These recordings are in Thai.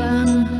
fun.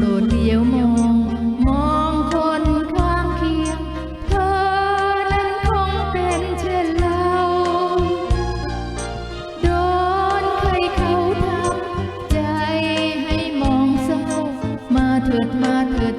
โดดเดียวมอง มองคนข้างเคียง เธอนั้นคงเป็นเช่นเราโดนใครเขาทำใจให้มองเศร้า มาเถิดมาเถิด